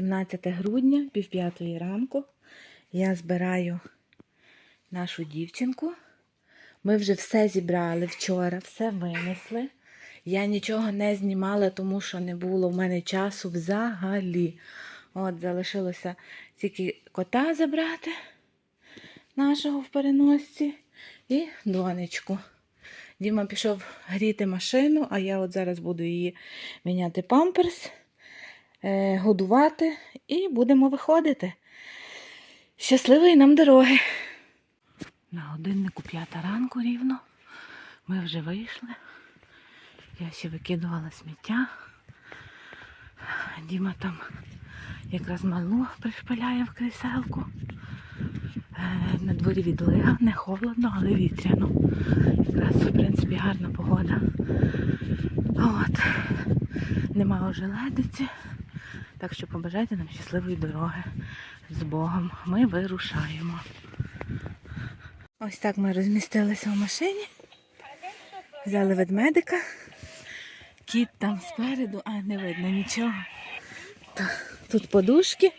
17 грудня, пів п'ятої ранку. Я збираю нашу дівчинку. Ми вже все зібрали вчора, все винесли. Я нічого не знімала, тому що не було в мене часу взагалі. От, залишилося тільки кота забрати нашого в переносці і донечку. Діма пішов гріти машину, а я от зараз буду її міняти памперс, годувати і будемо виходити. Щасливої нам дороги! На годиннику п'ята ранку рівно. Ми вже вийшли. Я ще викидувала сміття. Діма там якраз малу пришпиляє в кріселку. Е, На дворі відлига, не холодно, але вітряно. Якраз, в принципі, гарна погода. От. Нема ожеледиці. Так що побажайте нам щасливої дороги з Богом. Ми вирушаємо. Ось так ми розмістилися в машині. Взяли ведмедика. Кіт там спереду, а не видно нічого. Тут подушки.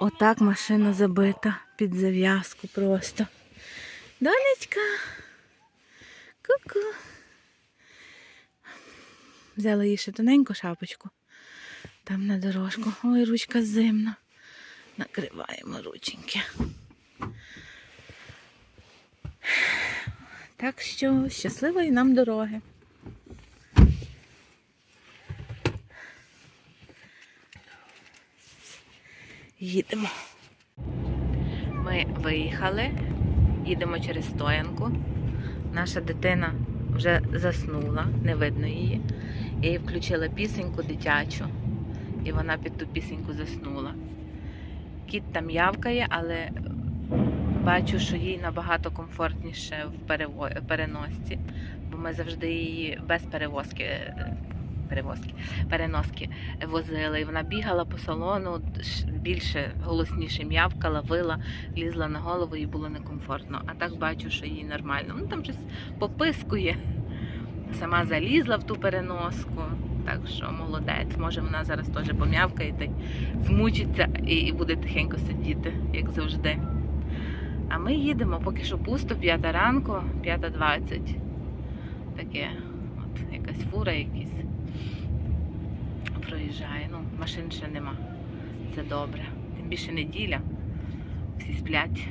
Отак машина забита під зав'язку просто. Донечка. Ку-ку. Взяла їй ще тоненьку шапочку. Там на дорожку. Ой, ручка зимна. Накриваємо рученьки. Так що щасливої нам дороги. Їдемо. Ми виїхали, їдемо через стоянку. Наша дитина вже заснула, не видно її. Їй включила пісеньку дитячу, і вона під ту пісеньку заснула. Кіт там явкає, але бачу, що їй набагато комфортніше в перево- переносці, бо ми завжди її без перевозки. Перевозки, переноски возили. І вона бігала по салону, більше голосніше м'явкала, вила, лізла на голову і було некомфортно. А так бачу, що їй нормально. Ну там щось попискує. Сама залізла в ту переноску. Так що молодець. Може вона зараз теж пом'явкає змучиться і, буде тихенько сидіти, як завжди. А ми їдемо, поки що пусто, п'ята ранку, п'ята двадцять. Таке, от якась фура якась проїжджає. Ну, машин ще нема. Це добре. Тим більше неділя. Всі сплять.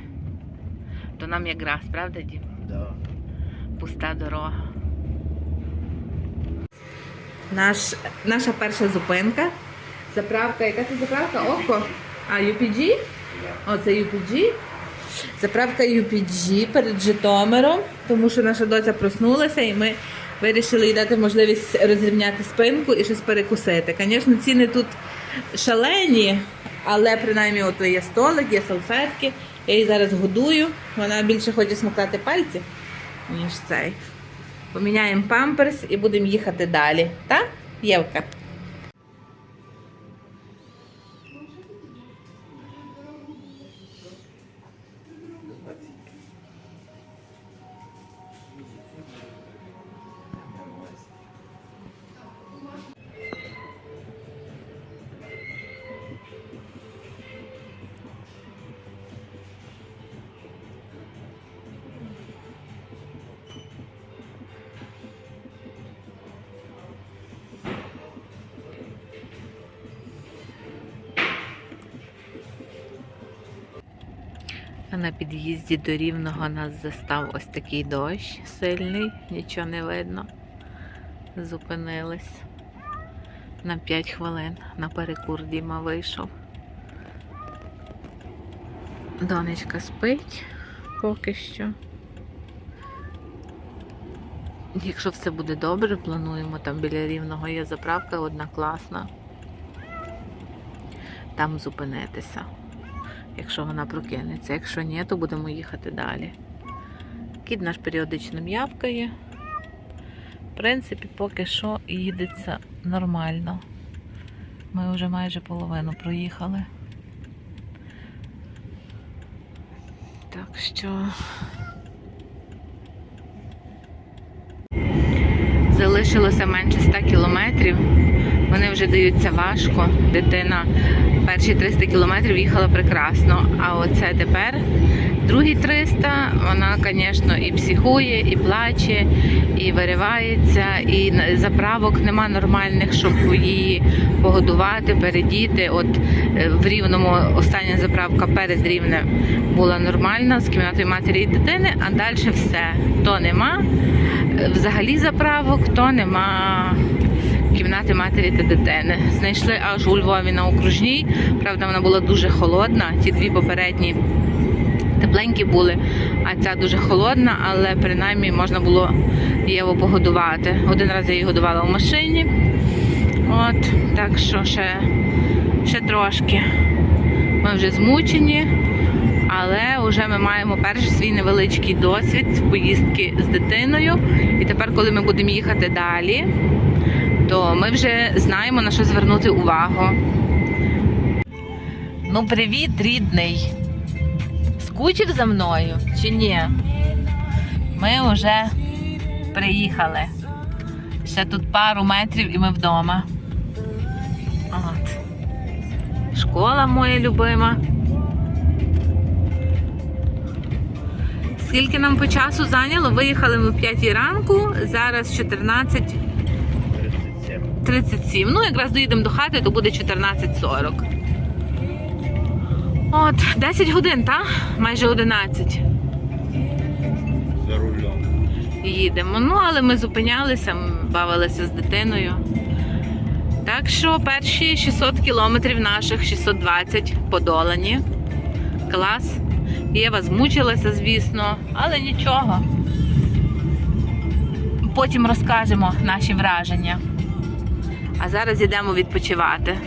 То нам якраз, правда, Дім? Да. Пуста дорога. Наш, наша перша зупинка. Заправка, яка це заправка? Око? А, UPG? О, це UPG. Заправка UPG перед Житомиром, тому що наша доця проснулася і ми вирішили їй дати можливість розрівняти спинку і щось перекусити. Звісно, ціни тут шалені, але принаймні от є столик, є салфетки. Я її зараз годую. Вона більше хоче смоктати пальці, ніж цей. Поміняємо памперс і будемо їхати далі. Так, Євка? На під'їзді до Рівного нас застав ось такий дощ сильний, нічого не видно. Зупинились на 5 хвилин. На перекур Діма вийшов. Донечка спить поки що. Якщо все буде добре, плануємо там біля рівного є заправка одна класна. Там зупинитися якщо вона прокинеться. Якщо ні, то будемо їхати далі. Кіт наш періодично м'явкає. В принципі, поки що їдеться нормально. Ми вже майже половину проїхали. Так що залишилося менше 100 кілометрів. Вони вже даються важко. Дитина перші 300 кілометрів їхала прекрасно. А оце тепер другі 300, вона, звісно, і психує, і плаче, і виривається, і заправок нема нормальних, щоб її погодувати, передіти. От е, в рівному остання заправка перед рівнем була нормальна з кімнатою матері і дитини, а далі все. То нема е, взагалі заправок, то нема кімнати матері та дитини. Знайшли аж у Львові на окружній. Правда, вона була дуже холодна. Ті дві попередні тепленькі були, а ця дуже холодна, але принаймні можна було Єву погодувати. Один раз я її годувала в машині. От, так що ще, ще трошки. Ми вже змучені, але вже ми маємо перший свій невеличкий досвід поїздки з дитиною. І тепер, коли ми будемо їхати далі, то ми вже знаємо на що звернути увагу. Ну, привіт, рідний. Скучив за мною чи ні? Ми вже приїхали. Ще тут пару метрів і ми вдома. От. Школа моя любима. Скільки нам по часу зайняло? Виїхали ми в 5 ранку, зараз 14. 37. 37. Ну, якраз доїдемо до хати, то буде 14.40. От, 10 годин, так? Майже 11. За рулем. Їдемо. Ну, але ми зупинялися, бавилися з дитиною. Так що перші 600 кілометрів наших 620 подолані. Клас. Єва змучилася, звісно, але нічого. Потім розкажемо наші враження. А зараз йдемо відпочивати.